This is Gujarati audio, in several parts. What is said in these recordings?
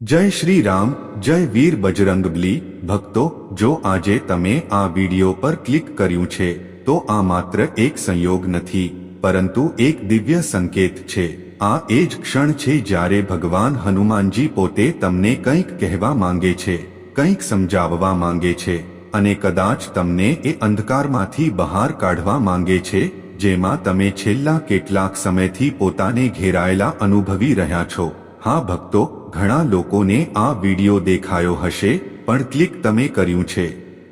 જય શ્રી રામ જય વીર બજરંગબલી ભક્તો, જો આજે તમે આ વિડિયો પર ક્લિક કર્યું છે, તો આ માત્ર એક સંયોગ નથી, પરંતુ એક દિવ્ય સંકેત છે. આ એ જ ક્ષણ છે જ્યારે ભગવાન હનુમાનજી પોતે તમને કંઈક કહેવા માંગે છે, કંઈક સમજાવવા માંગે છે, અને કદાચ તમને એ અંધકારમાંથી બહાર કાઢવા માંગે છે, જેમાં તમે છેલ્લા કેટલાક સમયથી પોતાને ઘેરાયેલા અનુભવી રહ્યા છો. હા ભક્તો ઘણા લોકોને આ વિડિયો દેખાયો હશે, પણ ક્લિક તમે કર્યું છે.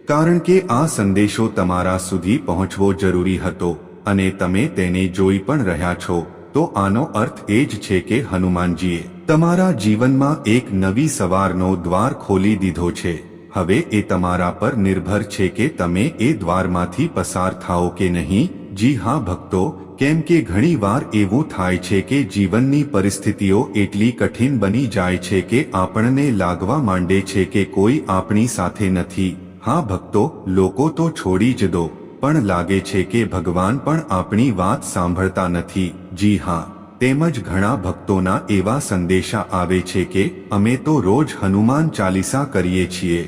કારણ કે આ સંદેશો તમારા સુધી પહોંચવો જરૂરી હતો, અને તમે તેને જોઈ પણ રહ્યા છો. તો આનો અર્થ એ જ છે કે હનુમાનજીએ તમારા જીવનમાં એક નવી સવારનો દ્વાર ખોલી દીધો છે. હવે એ તમારા પર નિર્ભર છે કે તમે એ દ્વારમાંથી પસાર થાઓ કે નહીં. જી હા, ભક્તો કેમ કે ઘણીવાર એવું થાય છે કે જીવનની પરિસ્થિતિઓ એટલી કઠિન બની જાય છે કે આપણને લાગવા માંડે છે કે કોઈ આપણી સાથે નથી. હા, ભક્તો, લોકો તો છોડી જ દો, પણ લાગે છે કે ભગવાન પણ આપણી વાત સાંભળતા નથી. જી હા, તેમજ ઘણા ભક્તોના એવા સંદેશા આવે છે કે અમે તો રોજ હનુમાન ચાલીસા કરીએ છીએ.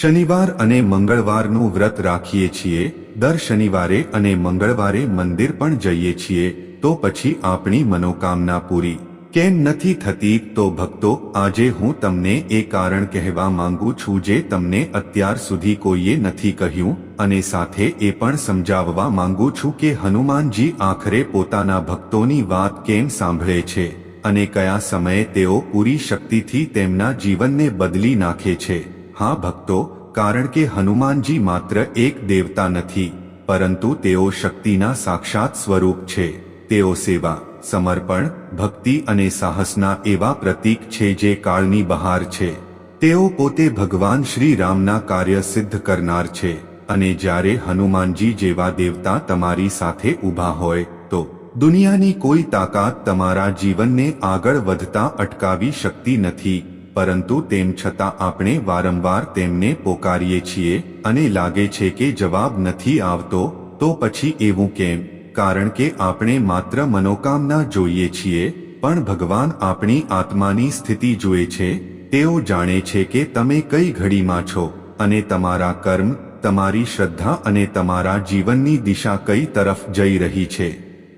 શનિવાર અને મંગળવારનું વ્રત રાખીએ છીએ દર શનિવારે અને મંગળવારે મંદિર પણ જઈએ છીએ, તો પછી આપણી મનોકામના પૂરી. કેમ નથી થતી, તો ભક્તો, આજે હું તમને એ કારણ કહેવા માંગુ છું જે તમને અત્યાર સુધી કોઈએ નથી કહ્યું, અને સાથે એ પણ સમજાવવા માંગુ છું કે હનુમાનજી આખરે પોતાના ભક્તોની વાત કેમ સાંભળે છે, અને કયા સમયે તેઓ પૂરી શક્તિથી તેમના જીવનને બદલી નાખે છે. હા ભક્તો કારણ કે હનુમાનજી માત્ર એક દેવતા નથી, પરંતુ તેઓ શક્તિના સાક્ષાત સ્વરૂપ છે. તેઓ સેવા, સમર્પણ, ભક્તિ અને સાહસના એવા પ્રતીક છે જે કાળની બહાર છે. તેઓ પોતે ભગવાન શ્રી રામના કાર્ય સિદ્ધ કરનાર છે અને જ્યારે હનુમાનજી જેવા દેવતા તમારી સાથે ઊભા હોય, તો દુનિયાની કોઈ તાકાત તમારા જીવનને આગળ વધતા અટકાવી શકતી નથી. પરંતુ તેમ છતાં આપણે વારંવાર તેમને પોકારીએ છીએ અને લાગે છે કે જવાબ નથી આવતો, તો પછી એવું કેમ? કારણ કે આપણે માત્ર મનોકામના જોઈએ છીએ, પણ ભગવાન આપણી આત્માની સ્થિતિ જુએ છે, તેઓ જાણે છે કે તમે કઈ ઘડીમાં છો, અને તમારા કર્મ, તમારી શ્રદ્ધા અને તમારા જીવનની દિશા કઈ તરફ જઈ રહી છે.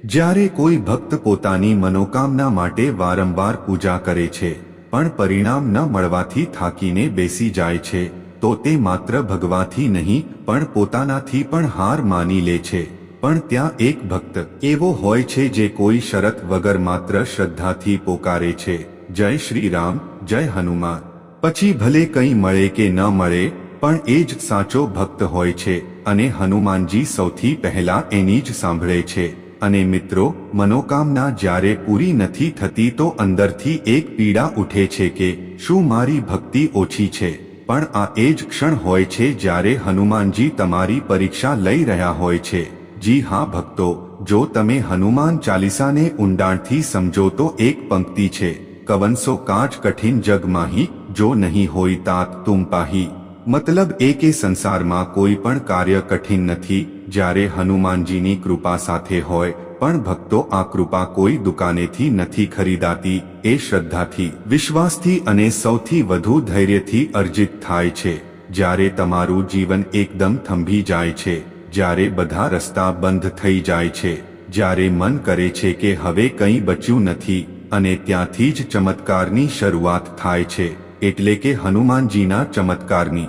જ્યારે કોઈ ભક્ત પોતાની મનોકામના માટે વારંવાર પૂજા કરે છે પણ પરિણામ ન મળવાથી થાકીને બેસી જાય છે, તો તે માત્ર ભગવાથી નહીં, પણ પોતાનાથી પણ હાર માની લે છે. પણ ત્યાં એક ભક્ત એવો હોય છે જે કોઈ શરત વગર માત્ર શ્રદ્ધાથી પોકારે છે. જય શ્રી રામ જય હનુમાન. પછી ભલે કંઈ મળે કે ન મળે, પણ એ જ સાચો ભક્ત હોય છે અને હનુમાનજી સૌથી પહેલા એની જ સાંભળે છે. અને મિત્રો, મનોકામના જ્યારે પૂરી નથી થતી તો અંદરથી એક પીડા ઉઠે છે કે, શું મારી ભક્તિ ઓછી છે? પણ આ એ જ ક્ષણ હોય છે જ્યારે હનુમાનજી તમારી પરીક્ષા લઈ રહ્યા હોય છે. જી હા ભક્તો, જો તમે હનુમાન ચાલીસાને ઊંડાણથી સમજો તો એક પંક્તિ છે. કવનસો કાચ કઠિન જગ માહી, જો નહીં હોય તાત તુમ પાહી. મતલબ એ કે સંસારમાં કોઈ પણ કાર્ય કઠિન નથી. જ્યારે હનુમાનજીની કૃપા સાથે હોય, પણ ભક્તો આ કૃપા કોઈ દુકાનેથી નથી ખરીદાતી, એ શ્રદ્ધાથી, વિશ્વાસથી અને સૌથી વધુ ધૈર્યથી અર્જિત થાય છે. જ્યારે તમારું જીવન એકદમ થંભી જાય છે, જ્યારે બધા રસ્તા બંધ થઈ જાય છે, જ્યારે મન કરે છે કે હવે કંઈ બચ્યું નથી, અને ત્યાંથી જ ચમત્કારની શરૂઆત થાય છે, એટલે કે હનુમાનજીના ચમત્કારની.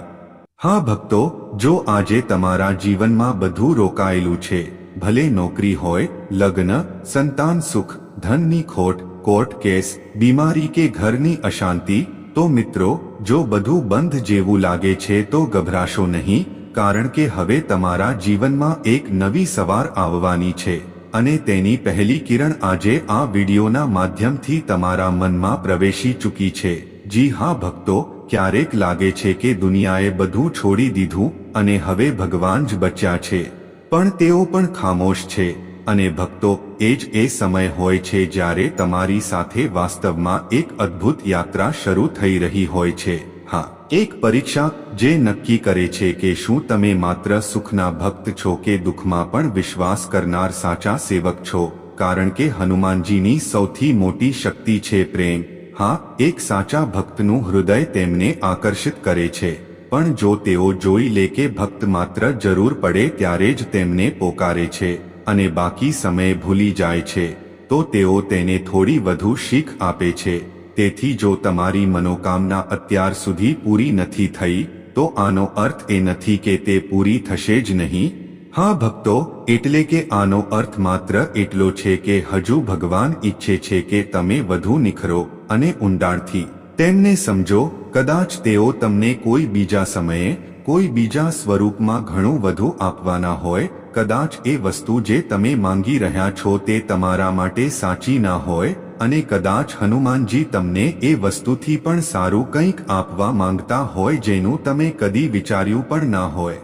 હા ભક્તો જો આજે તમારા જીવનમાં બધું રોકાયેલું છે, ભલે નોકરી હોય, લગ્ન, સંતાન સુખ, ધનની ખોટ, કોર્ટ કેસ, બીમારી કે ઘરની અશાંતિ, તો મિત્રો, જો બધું બંધ જેવું લાગે છે તો ગભરાશો નહીં, કારણ કે હવે તમારા જીવનમાં એક નવી સવાર આવવાની છે. અને તેની પહેલી કિરણ આજે આ વિડીયોના માધ્યમથી તમારા મનમાં પ્રવેશી ચૂકી છે. જી હા, ભક્તો, ક્યારેક લાગે છે કે દુનિયાએ બધું છોડી દીધું અને હવે ભગવાન જ બચ્યા છે. પણ તેઓ પણ ખામોશ છે અને ભક્તો, એ જ એ સમય હોય છે જ્યારે તમારી સાથે વાસ્તવમાં એક અદ્ભુત યાત્રા શરૂ થઈ રહી હોય છે. હા, એક પરીક્ષા જે નક્કી કરે છે કે શું તમે માત્ર સુખના ભક્ત છો કે દુઃખમાં પણ વિશ્વાસ કરનાર સાચા સેવક છો, કારણ કે હનુમાનજીની સૌથી મોટી શક્તિ છે પ્રેમ. હા, એક સાચા ભક્તનું હૃદય તેમને આકર્ષિત કરે છે. પણ જો તેઓ જોઈ લે કે ભક્ત માત્ર જરૂર પડે ત્યારે જ તેમને પોકારે છે અને બાકી સમય ભૂલી જાય છે, તો તેઓ તેને થોડી વધુ શીખ આપે છે. તેથી જો તમારી મનોકામના અત્યાર સુધી પૂરી નથી થઈ, તો આનો અર્થ એ નથી કે તે પૂરી થશે જ નહીં. હા ભક્તો, એટલે કે આનો અર્થ માત્ર એટલો છે કે હજુ ભગવાન ઈચ્છે છે કે તમે વધુ નિખરો અને ઊંડાણથી તેમને સમજો કદાચ તેઓ તમને કોઈ બીજા સમયે, કોઈ બીજા સ્વરૂપમાં ઘણું વધુ આપવાના હોય, કદાચ એ વસ્તુ જે તમે માંગી રહ્યા છો તે તમારા માટે સાચી ના હોય, અને કદાચ હનુમાનજી તમને એ વસ્તુથી પણ સારું કંઈક આપવા માંગતા હોય જેનું તમે કદી વિચાર્યું પણ ના હોય.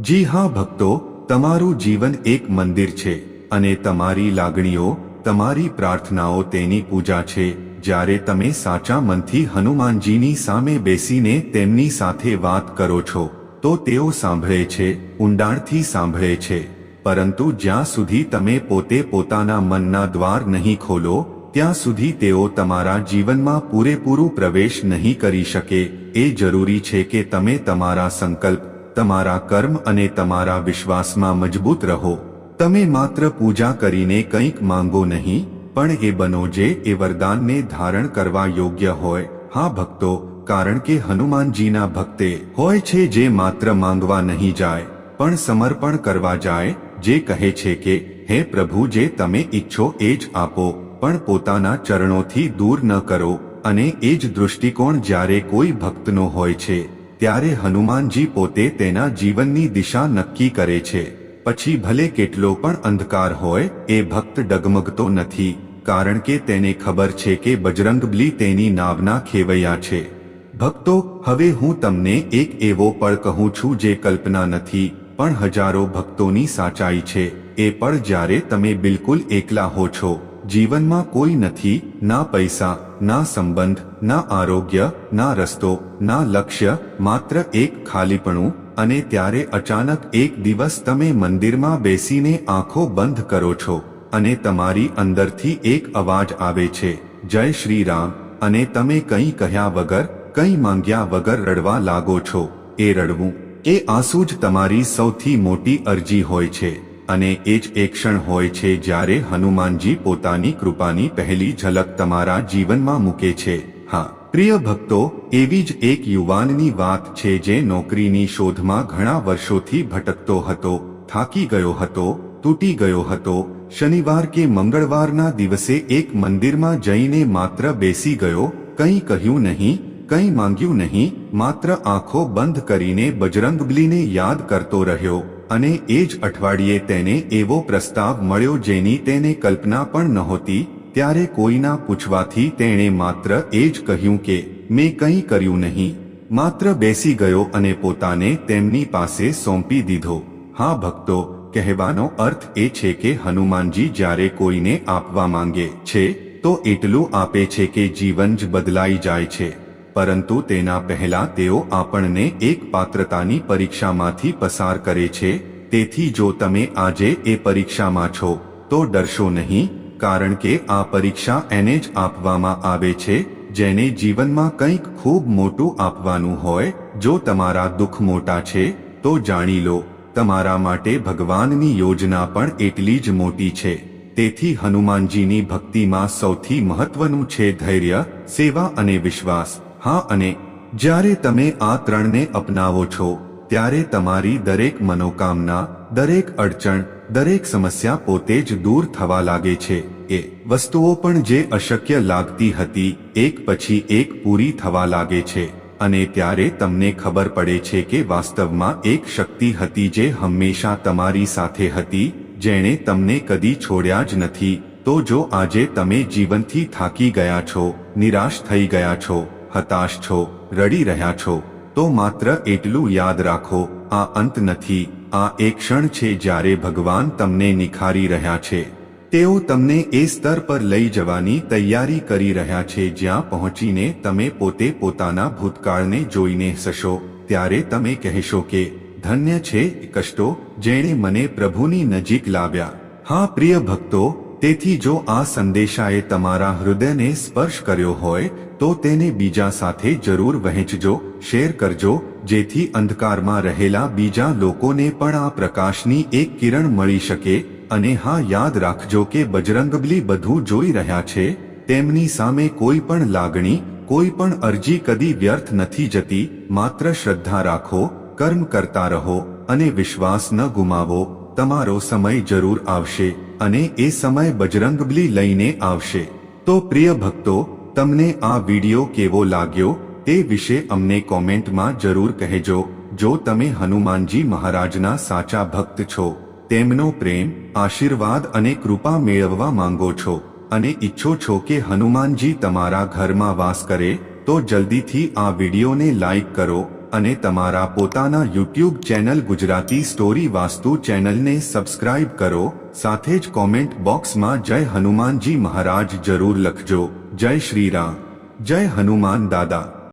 જી હા ભક્તો, તમારું જીવન એક મંદિર છે, અને તમારી લાગણીઓ, તમારી પ્રાર્થનાઓ તેની પૂજા છે જ્યારે તમે સાચા મનથી હનુમાનજીની સામે બેસીને તેમની સાથે વાત કરો છો, તો તેઓ સાંભળે છે, ઊંડાણથી સાંભળે છે. પરંતુ જ્યાં સુધી તમે પોતે પોતાના મનના દ્વાર નહીં ખોલો, ત્યાં સુધી તેઓ તમારા જીવનમાં પૂરેપૂરું પ્રવેશ નહીં કરી શકે. એ જરૂરી છે કે તમે તમારા સંકલ્પ, તમારા કર્મ અને તમારા વિશ્વાસમાં મજબૂત રહો. તમે માત્ર પૂજા કરીને કંઈક માંગો નહીં પણ એ બનો જે એ વરદાનને ધારણ કરવા યોગ્ય હોય. હા ભક્તો, કારણ કે હનુમાનજીના ભક્તે હોય છે જે માત્ર માંગવા નહીં જાય, પણ સમર્પણ કરવા જાય, જે કહે છે કે, હે પ્રભુ, જે તમે ઈચ્છો એ જ આપો, પણ પોતાના ચરણોથી દૂર ન કરો, અને એ જ દૃષ્ટિકોણ જ્યારે કોઈ ભક્તનો હોય છે, ત્યારે હનુમાનજી પોતે તેના જીવનની દિશા નક્કી કરે છે. પછી ભલે કેટલો પણ અંધકાર હોય, એ ભક્ત ડગમગતો નથી, કારણ કે તેને ખબર છે કે બજરંગબલી તેની નાવના ખેવૈયા છે. ભક્તો, હવે હું તમને એક એવો પળ કહું છું જે કલ્પના નથી, પણ હજારો ભક્તોની સાચાઈ છે, એ પણ જ્યારે તમે બિલકુલ એકલા હો છો, જીવનમાં કોઈ નથી, ના પૈસા, ના સંબંધ, ના આરોગ્ય, ના રસ્તો, ના લક્ષ્ય, માત્ર એક ખાલીપણું અને ત્યારે અચાનક એક દિવસ તમે મંદિરમાં બેસીને આંખો બંધ કરો છો અને તમારી અંદરથી એક અવાજ આવે છે, જય શ્રી રામ અને તમે કંઈ કહ્યા વગર, કંઈ માંગ્યા વગર રડવા લાગો છો. એ રડવું, એ આંસુ જ તમારી સૌથી મોટી અરજી હોય છે, અને એ જ એક ક્ષણ હોય છે જ્યારે હનુમાનજી પોતાની કૃપાની પહેલી ઝલક તમારા જીવનમાં મૂકે છે. હા, પ્રિય ભક્તો એવી જ એક યુવાનની વાત છે જે નોકરીની શોધમાં ઘણા વર્ષોથી ભટકતો હતો, થાકી ગયો હતો, તૂટી ગયો હતો, શનિવાર કે મંગળવારના દિવસે એક મંદિરમાં જઈને માત્ર બેસી ગયો, કંઈ કહ્યું નહીં, કંઈ માંગ્યું નહીં, માત્ર આંખો બંધ કરીને બજરંગબલીને યાદ કરતો રહ્યો, અને એ જ અઠવાડિયે તેને એવો પ્રસ્તાવ મળ્યો જેની તેને કલ્પના પણ નહોતી, ત્યારે કોઈના પૂછવાથી તેણે માત્ર એ જ કહ્યું કે મેં કંઈ કર્યું નહીં. માત્ર બેસી ગયો અને પોતાને તેમની પાસે સોંપી દીધો. હા ભક્તો, કહેવાનો અર્થ એ છે કે હનુમાનજી જ્યારે કોઈને આપવા માંગે છે, તો એટલું આપે છે કે જીવન જ બદલાઈ જાય છે. પરંતુ તેના પહેલા તેઓ આપણને એક પાત્રતાની પરીક્ષામાંથી પસાર કરે છે. તેથી જો તમે આજે એ પરીક્ષામાં છો, તો ડરશો નહીં, કારણ કે આ પરીક્ષા એને જ આપવામાં આવે છે જેને જીવનમાં કંઈક ખૂબ મોટું આપવાનું હોય, જો તમારા દુઃખ મોટા છે, તો જાણી લો, તમારા માટે ભગવાનની યોજના પણ એટલી જ મોટી છે. તેથી હનુમાનજીની ભક્તિમાં સૌથી મહત્વનું છે ધૈર્ય, સેવા અને વિશ્વાસ. હા અને, જ્યારે તમે આ ત્રણને અપનાવો છો ત્યારે તમારી દરેક મનોકામના, દરેક અડચણ, દરેક સમસ્યા પોતે જ દૂર થવા લાગે છે. એ વસ્તુઓ પણ જે અશક્ય લાગતી હતી, એક પછી એક પૂરી થવા લાગે છે. અને ત્યારે તમને ખબર પડે છે કે વાસ્તવમાં એક શક્તિ હતી જે હંમેશા તમારી સાથે હતી, જેણે તમને કદી છોડ્યા જ નથી. તો જો આજે તમે જીવનથી થાકી ગયા છો, નિરાશ થઈ ગયા છો, હતાશ છો, રડી રહ્યા છો તો માત્ર એટલું યાદ રાખો, આ અંત નથી, આ એક ક્ષણ છે જ્યારે ભગવાન તમને નિખારી રહ્યા છે. તેઓ તમને એ સ્તર પર લઈ જવાની તૈયારી કરી રહ્યા છે જ્યાં પહોંચીને તમે પોતે પોતાના ભૂતકાળને જોઈને હશો ત્યારે તમે કહેશો કે, ધન્ય છે, કષ્ટો, જેણે મને પ્રભુની નજીક લાવ્યા. હા, પ્રિય ભક્તો, તેથી જો આ સંદેશાએ તમારા હૃદયને સ્પર્શ કર્યો હોય તો તેને બીજા સાથે જરૂર વહેંચજો, શેર કરજો, જેથી અંધકારમાં રહેલા બીજા લોકોને પણ આ પ્રકાશની એક કિરણ મળી શકે અને હા, યાદ રાખજો કે બજરંગબલી બધું જોઈ રહ્યા છે, તેમની સામે કોઈ પણ લાગણી, કોઈ પણ અરજી કદી વ્યર્થ નથી જતી, માત્ર શ્રદ્ધા રાખો, કર્મ કરતા રહો અને વિશ્વાસ ન ગુમાવો, તમારો સમય જરૂર આવશે અને એ સમય બજરંગબલી લઈને આવશે. તો પ્રિય ભક્તો તમને આ વિડિયો કેવો લાગ્યો તે વિશે અમને કોમેન્ટમાં જરૂર કહેજો. જો તમે હનુમાનજી મહારાજના સાચા ભક્ત છો, તેમનો પ્રેમ, આશીર્વાદ અને કૃપા મેળવવા માંગો છો અને ઈચ્છો છો કે હનુમાનજી તમારા ઘરમાં વાસ કરે, તો જલ્દીથી આ વિડિયોને લાઈક કરો અને તમારા પોતાના YouTube channel Gujarati story Vastu ચેનલને સબસ્ક્રાઇબ કરો. સાથે જ કોમેન્ટ બોક્સમાં જય હનુમાનજી મહારાજ જરૂર લખજો. જય શ્રી રામ જય હનુમાન દાદા.